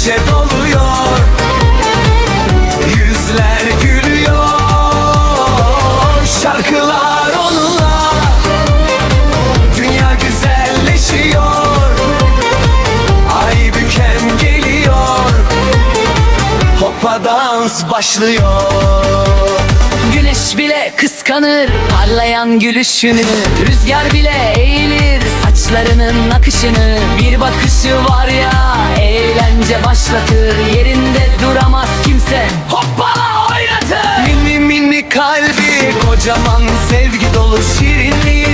neşe doluyor. Yüzler gülüyor. Şarkılar onunla. Dünya güzelleşiyor. Ay bükem geliyor. Hopa dans başlıyor. Güneş bile kıskanır parlayan gülüşünü. Rüzgar bile eğilir saçlarının akışını. Bir bakışı var ya eğlence başlatır Yerinde duramaz kimse. Hoppala oynatır Mini mini kalbi kocaman sevgi dolu şirinliği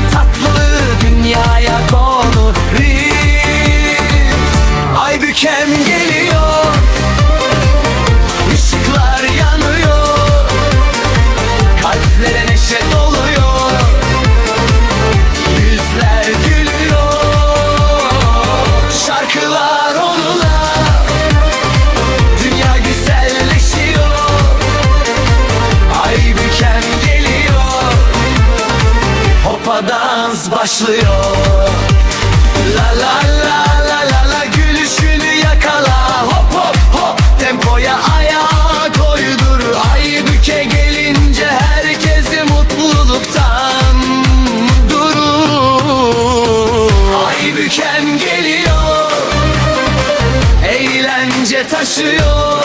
başlıyor. La la la la la la gülüşünü yakala. Hop hop hop tempoya ayağa koydur Ay büke gelince herkesi mutluluktan durur. Ay büken geliyor Eğlence taşıyor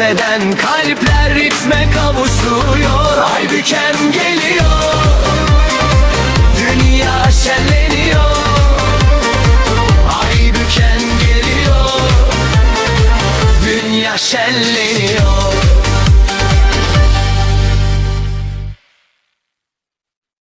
eden kalpler ritme kavuşuyor. Ay büken geliyor. Dünya şenleniyor. Ay büken geliyor. Dünya şenleniyor